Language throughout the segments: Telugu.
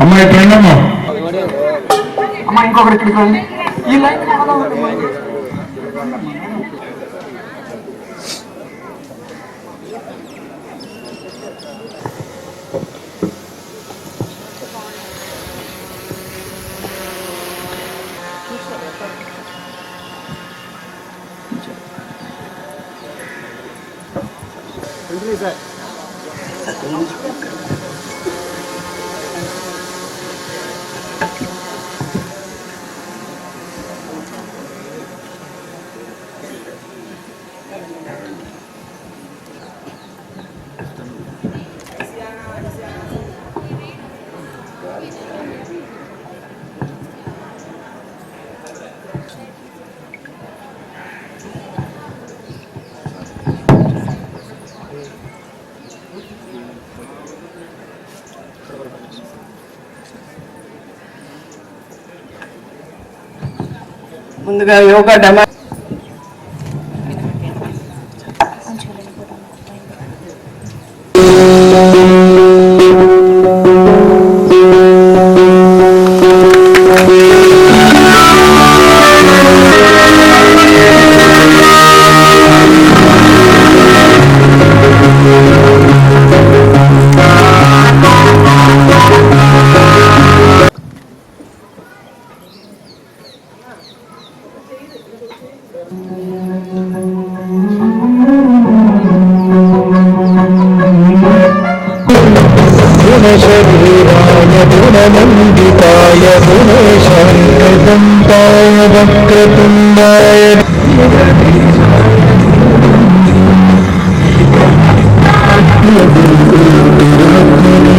అమ్మాయి పెండమ్మ అమ్మ ఇంకొకటి ఇక్కడికి ఈ లైన్ ముందుగా యోగా డెమో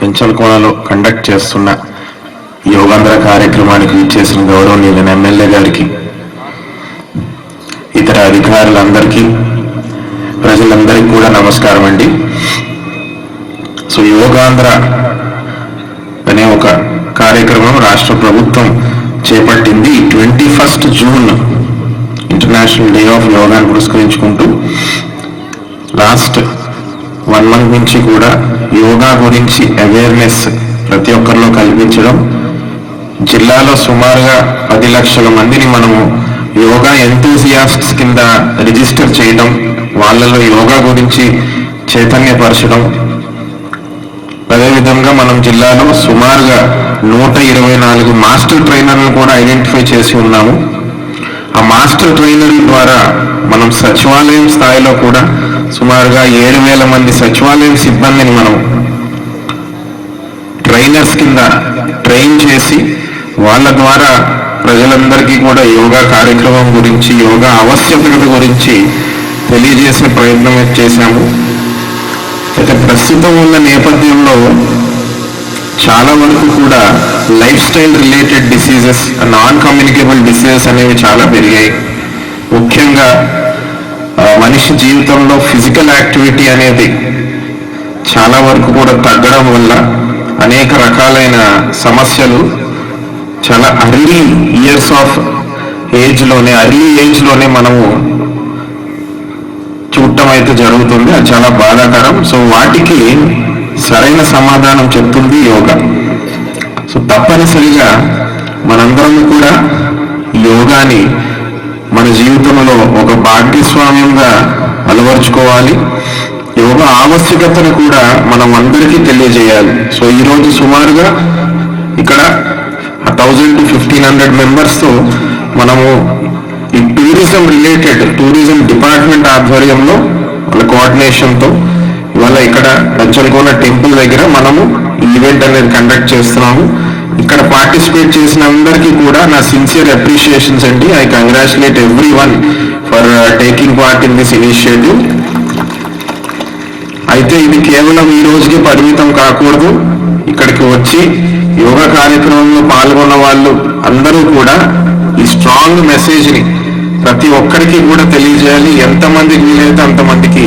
పెంచలకోనలో కండక్ట్ చేస్తున్న యోగాంధ్ర కార్యక్రమానికి ఇచ్చేసిన గౌరవనీయులైన ఎమ్మెల్యే గారికి ఇతర అధికారులందరికీ ప్రజలందరికీ కూడా నమస్కారం అండి. సో యోగాంధ్ర అనే ఒక కార్యక్రమం రాష్ట్ర ప్రభుత్వం చేపట్టింది twenty first June international day of యోగాను పురస్కరించుకుంటూ. లాస్ట్ వన్ మంత్ నుంచి కూడా యోగా గురించి అవేర్నెస్ ప్రతి ఒక్కరిలో కల్పించడం. జిల్లాలో సుమారుగా పది లక్షల మందిని మనము యోగా ఎంతూజియాస్ట్స్ కింద రిజిస్టర్ చేయడం వాళ్ళలో యోగా గురించి చైతన్యపరచడం. అదేవిధంగా మనం జిల్లాలో సుమారుగా నూట ఇరవై నాలుగు మాస్టర్ ట్రైనర్లను కూడా ఐడెంటిఫై చేసి ఉన్నాము. ఆ మాస్టర్ ట్రైనర్ల ద్వారా మనం సచివాలయం స్థాయిలో కూడా సుమారుగా ఏడు వేల మంది సచివాలయం సిబ్బందిని మనం ట్రైనర్స్ కింద ట్రైన్ చేసి వాళ్ళ ద్వారా ప్రజలందరికీ కూడా యోగా కార్యక్రమం గురించి యోగా ఆవశ్యకత గురించి తెలియజేసే ప్రయత్నం చేశాము. అయితే ప్రస్తుతం ఉన్న నేపథ్యంలో చాలా వరకు కూడా life style related diseases non communicable diseases అనేవి చాలా పెరిగాయి. ముఖ్యంగా మనిషి జీవితంలో ఫిజికల్ యాక్టివిటీ అనేది చాలా వరకు కూడా తగ్గడం వల్ల అనేక రకాలైన సమస్యలు చాలా అర్లీ ఇయర్స్ ఆఫ్ ఏజ్లోనే అర్లీ ఏజ్లోనే మనము చూడటం అయితే జరుగుతుంది. అది చాలా బాధాకరం. సో వాటికి సరైన సమాధానం చెప్తుంది యోగా. సో తప్పనిసరిగా మనందరం కూడా యోగాని జీవితంలో ఒక భాగ్యస్వామ్యంగా అలవరుచుకోవాలి. యోగా ఆవశ్యకతను కూడా మనం అందరికీ తెలియజేయాలి. సో ఈరోజు సుమారుగా ఇక్కడ థౌజండ్ టు ఫిఫ్టీన్ హండ్రెడ్ మెంబర్స్తో మనము ఈ టూరిజం రిలేటెడ్ టూరిజం డిపార్ట్మెంట్ ఆధ్వర్యంలో వాళ్ళ కోఆర్డినేషన్తో ఇవాళ ఇక్కడ రచ్చలకోన టెంపుల్ దగ్గర మనము ఈవెంట్ అనేది కండక్ట్ చేస్తున్నాము. ఇక్కడ పార్టిసిపేట్ చేసిన అందరికీ కూడా నా సిన్సియర్ అప్రిషియేషన్స్ అండి. I congratulate everyone for taking part in this initiative అయితే ఇది కేవలం ఈ రోజుకి పరిమితం కాకూడదు. ఇక్కడికి వచ్చి యోగా కార్యక్రమంలో పాల్గొన్న వాళ్ళు అందరూ కూడా ఈ స్ట్రాంగ్ మెసేజ్ని ప్రతి ఒక్కరికి కూడా తెలియజేయాలి. ఎంతమందికి వీలైతే అంతమందికి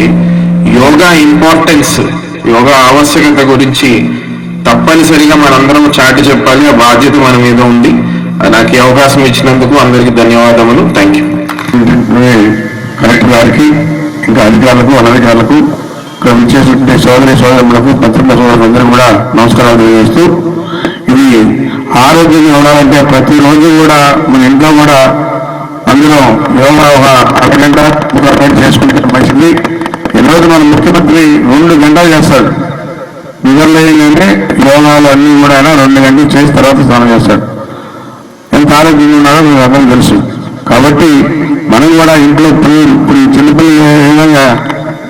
యోగా ఇంపార్టెన్స్ యోగా ఆవశ్యకత గురించి తప్పనిసరిగా మనందరం చాటి చెప్పాలి. ఆ బాధ్యత మన మీద ఉంది. నాకు అవకాశం ఇచ్చినందుకు అందరికీ ధన్యవాదములు. థ్యాంక్ యూ కలెక్టర్ గారికి ఇంకా అధికారులకు అనధికారులకు ఇక్కడ విచ్చేసినటువంటి సోదరి సోదరులకు పత్రిక సోదరులందరూ కూడా నమస్కారాలు తెలియజేస్తూ ఇది ఆరోగ్యంగా ఉండాలంటే ప్రతిరోజు కూడా మన ఇంట్లో కూడా అందులో యోగా ఒక అరగంట ఒక గంట చేసుకుంటే మంచిది. ఈరోజు మన ముఖ్యమంత్రి రెండు గంటలు చేస్తాడు నిద్రలేయగానే యోగాలు అన్నీ కూడా ఆయన రెండు గంటలు చేసి తర్వాత స్నానం చేస్తాడు. ఎంత ఆరోగ్యంగా ఉన్నారో మీకు అర్థం తెలుసు. కాబట్టి మనం కూడా ఇంట్లో పిల్లలు ఇప్పుడు ఈ చిన్నపిల్లలు ఏ విధంగా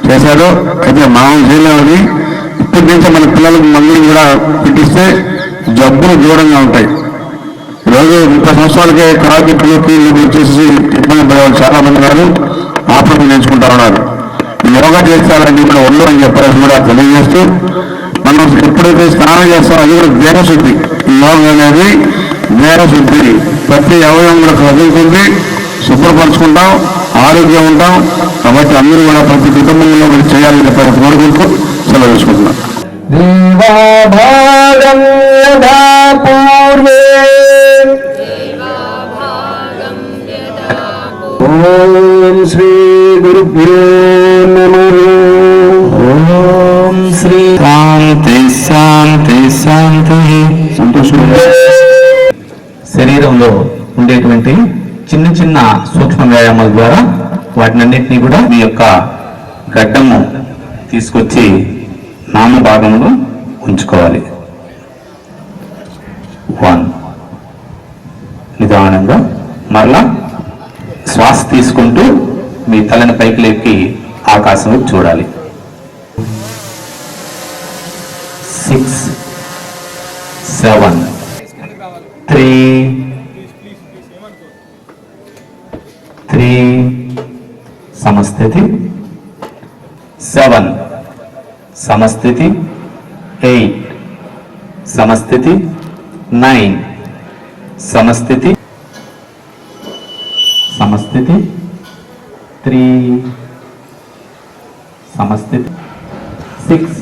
చేశారో అయితే మనం చేయలేమని ఇప్పటి నుంచే మన పిల్లలకు మందులు కూడా పెట్టిస్తే జబ్బులు దూరంగా ఉంటాయి. ఈరోజు ముప్పై సంవత్సరాలకే కాకిట్లు కీళ్ళు వచ్చేసి ఇబ్బంది పడేవాళ్ళు చాలా మంది ఉన్నారు. ఆపరేషన్ నేర్చుకుంటా ఉన్నారు. యోగా చేస్తారని కూడా ఒళ్ళు అని చెప్పాలని కూడా తెలియజేస్తూ మనం ఎప్పుడైతే స్నానం చేస్తామో అది కూడా దేహశుద్ధి యోగ అనేది దేహశుద్ధి ప్రతి అవయవం కూడా కదులుతుంది శుభ్రపరచుకుంటాం ఆరోగ్యం ఉంటాం. కాబట్టి అందరూ కూడా ప్రతి కుటుంబంలో మీరు చేయాలని చెప్పారు కోరుకుంటూ సెలవు తీసుకుంటున్నాం. ఓం శ్రీ గురుభ్యో నమః. ఓం శ్రీ శాంతి శాంతి శాంతి. సంతోషంగా శరీరంలో ఉండేటువంటి చిన్న చిన్న సూక్ష్మ వ్యాయామాల ద్వారా వాటినన్నింటినీ కూడా మీ యొక్క గడ్డము తీసుకొచ్చి నామ భాగంలో ఉంచుకోవాలి వన్ నిదానంగా మరలా శ్వాస తీసుకుంటూ మీ తలని పైకి లేపి ఆకాశం చూడాలి. Six seven. త్రీ త్రీ సమస్థితి. సెవెన్ సమస్థితి. ఎయిట్ సమస్థితి. నైన్ సమస్థితి. సమస్థితి. త్రీ సమస్థితి సిక్స్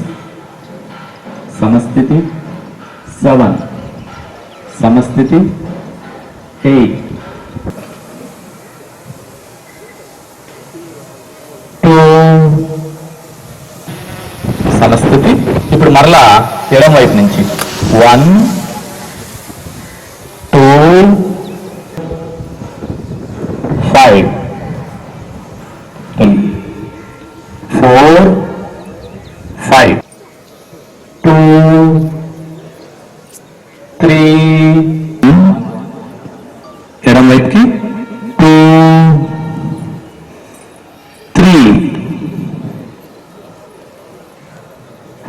సమస్థితి సెవెన్ సమస్థితి ఎయిట్. సమస్థితి ఇప్పుడు మరలా ఎడం వైపు నుంచి. One two five four five two three ఎడం వైపుకి. Two three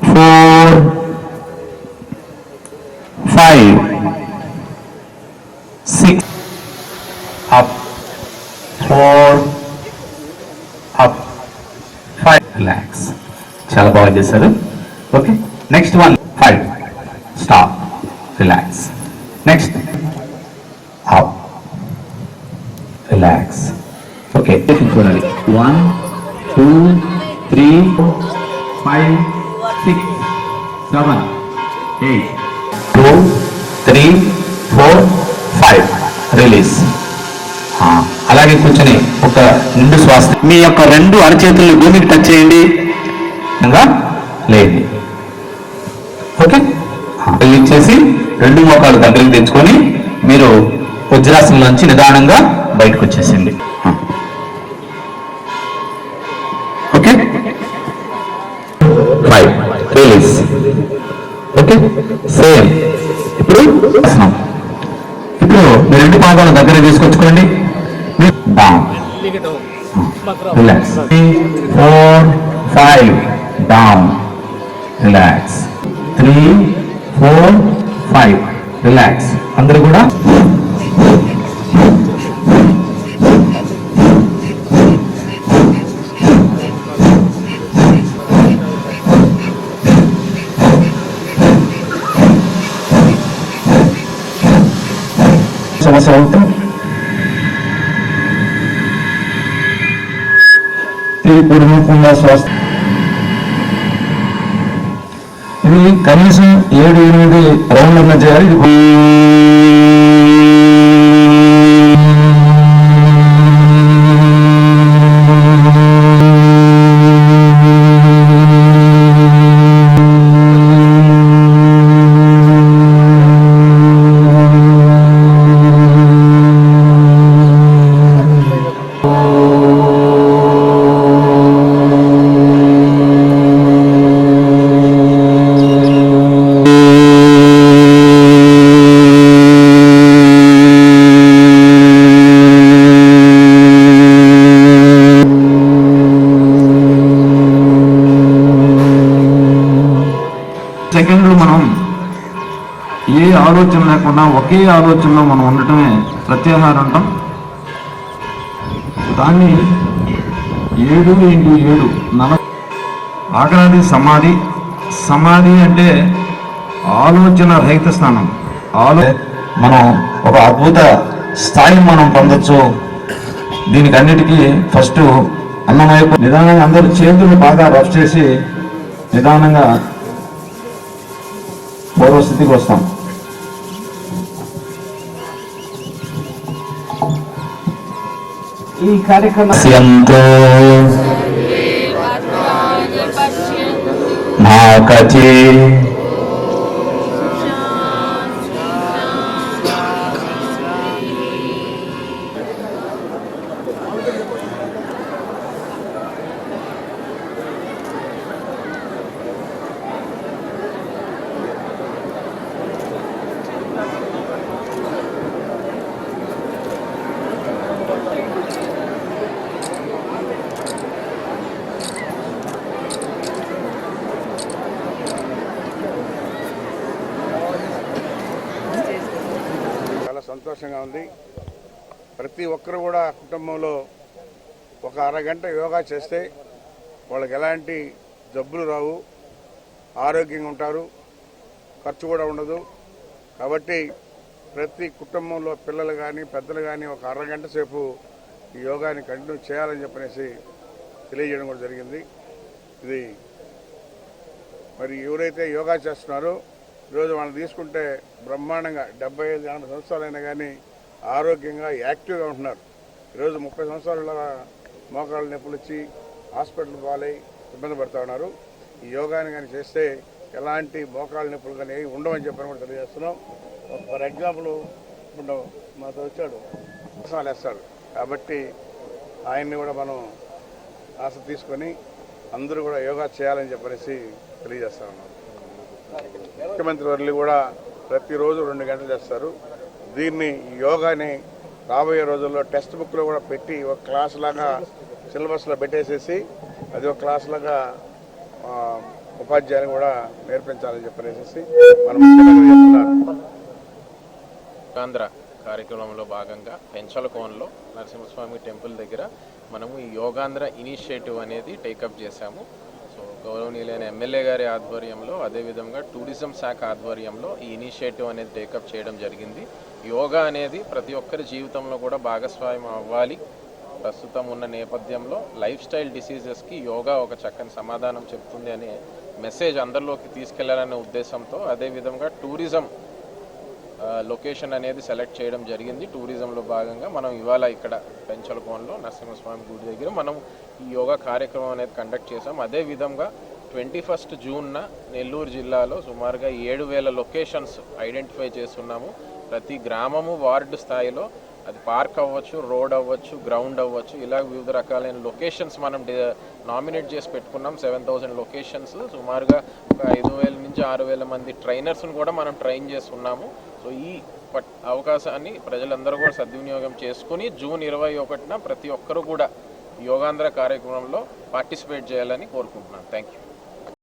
four five six up four lax చాలా బాగా చేశారు. Okay next one five stop relax next up relax okay చూడాలి one two three five six seven eight two three four five release అలాగే కూర్చొని ఒక నిండు శ్వాస మీ యొక్క రెండు అరచేతుల్ని భూమికి టచ్ చేయండి. లేదు ఓకే? రిలీజ్ చేసి రెండు మోకాలు దగ్గరికి తెచ్చుకొని మీరు వజ్రాసనం నుంచి నిదానంగా బయటకు వచ్చేసింది okay? Five release okay? Same ఇప్పుడు ఇప్పుడు మీ రెండు పాదాలు దగ్గర తీసుకొచ్చుకోండి. Down relax four five down relax three four five relax అందరూ కూడా? సమస్య అవుతాం ఇది కుటుంబంగా శ్వాస ఇది కనీసం ఏడు ఎనిమిది రౌండ్లన్నా చేయాలి. ఇది సెకండ్లు మనం ఏ ఆలోచన లేకుండా ఒకే ఆలోచనలో మనం ఉండటమే ప్రత్యాహారం అంటాం. దాన్ని ఏడు ఇంటూ ఏడు నల ఆగ్రాది సమాధి. సమాధి అంటే ఆలోచన రహిత స్థానం. ఆలో మనం ఒక అద్భుత స్థాయిని మనం పొందొచ్చు. దీనికి అన్నిటికీ ఫస్ట్ అన్నమయ్య నిదానంగా అందరూ చేతులు బాగా రఫ్ చేసి నిదానంగా పూర్వస్థితికి వస్తాం. ఈ కార్యక్రమం ఎంతో మాకచి సంతోషంగా ఉంది. ప్రతి ఒక్కరు కూడా కుటుంబంలో ఒక అరగంట యోగా చేస్తే వాళ్ళకి ఎలాంటి జబ్బులు రావు. ఆరోగ్యంగా ఉంటారు. ఖర్చు కూడా ఉండదు. కాబట్టి ప్రతి కుటుంబంలో పిల్లలు కానీ పెద్దలు కానీ ఒక అరగంట సేపు ఈ యోగాని కంటిన్యూ చేయాలని చెప్పనేసి తెలియజేయడం కూడా జరిగింది. ఇది మరి ఎవరైతే యోగా చేస్తున్నారో ఈరోజు మనం తీసుకుంటే బ్రహ్మాండంగా డెబ్బై ఐదు ఎనభై సంవత్సరాలైనా కానీ ఆరోగ్యంగా యాక్టివ్గా ఉంటున్నారు. ఈరోజు ముప్పై సంవత్సరాల మోకాళ్ళ నొప్పులు వచ్చి హాస్పిటల్ పాలై ఇబ్బంది పడుతూ ఉన్నారు. ఈ యోగాని కానీ చేస్తే ఎలాంటి మోకాళ్ళ నొప్పులు కానీ ఏవి ఉండవని చెప్పని కూడా తెలియజేస్తున్నాం. ఫర్ ఎగ్జాంపుల్ ఇప్పుడు మాతో వచ్చాడు ఉత్సాహాలు వేస్తాడు. కాబట్టి ఆయన్ని కూడా మనం ఆశ తీసుకొని అందరూ కూడా యోగా చేయాలని చెప్పనేసి తెలియజేస్తా ఉన్నాం. ముఖ్యమంత్రి వర్యులు కూడా ప్రతిరోజు రెండు గంటలు చేస్తారు. దీన్ని యోగాని రాబోయే రోజుల్లో టెక్స్ట్ బుక్లో కూడా పెట్టి ఒక క్లాస్ లాగా సిలబస్లో పెట్టేసేసి అది ఒక క్లాస్ లాగా ఉపాధ్యాయులు కూడా నేర్పించాలని చెప్పనేసి మనం ఆంధ్ర కార్యక్రమంలో భాగంగా పెంచలకోనలో నరసింహస్వామి టెంపుల్ దగ్గర మనము ఈ యోగాంధ్ర ఇనిషియేటివ్ అనేది టేకప్ చేశాము. గౌరవనీయులైన ఎమ్మెల్యే గారి ఆధ్వర్యంలో అదేవిధంగా టూరిజం శాఖ ఆధ్వర్యంలో ఈ ఇనిషియేటివ్ అనేది టేకప్ చేయడం జరిగింది. యోగా అనేది ప్రతి ఒక్కరి జీవితంలో కూడా భాగస్వామ్యం అవ్వాలి. ప్రస్తుతం ఉన్న నేపథ్యంలో లైఫ్ స్టైల్ డిసీజెస్కి యోగా ఒక చక్కని సమాధానం చెప్తుంది అనే మెసేజ్ అందరిలోకి తీసుకెళ్ళాలనే ఉద్దేశంతో అదేవిధంగా టూరిజం లొకేషన్ అనేది సెలెక్ట్ చేయడం జరిగింది. టూరిజంలో భాగంగా మనం ఇవాళ ఇక్కడ పెంచలకోనలో నరసింహస్వామి గుడి దగ్గర మనం ఈ యోగా కార్యక్రమం అనేది కండక్ట్ చేసాం అదే విధంగా ట్వంటీ ఫస్ట్ జూన్న నెల్లూరు జిల్లాలో సుమారుగా ఏడు వేల లొకేషన్స్ ఐడెంటిఫై చేస్తున్నాము. ప్రతి గ్రామము వార్డు స్థాయిలో అది పార్క్ అవ్వచ్చు రోడ్ అవ్వచ్చు గ్రౌండ్ అవ్వచ్చు ఇలా వివిధ రకాలైన లొకేషన్స్ మనం నామినేట్ చేసి పెట్టుకున్నాం. సెవెన్ థౌసండ్ లొకేషన్స్ సుమారుగా ఒక ఐదు వేల నుంచి ఆరు వేల మంది ట్రైనర్స్ని కూడా మనం ట్రైన్ చేస్తున్నాము. సో ఈ పట్- అవకాశాన్ని ప్రజలందరూ కూడా సద్వినియోగం చేసుకుని జూన్ ఇరవై ఒకటిన ప్రతి ఒక్కరూ కూడా యోగాంధ్ర కార్యక్రమంలో పార్టిసిపేట్ చేయాలని కోరుకుంటున్నాను. Thank you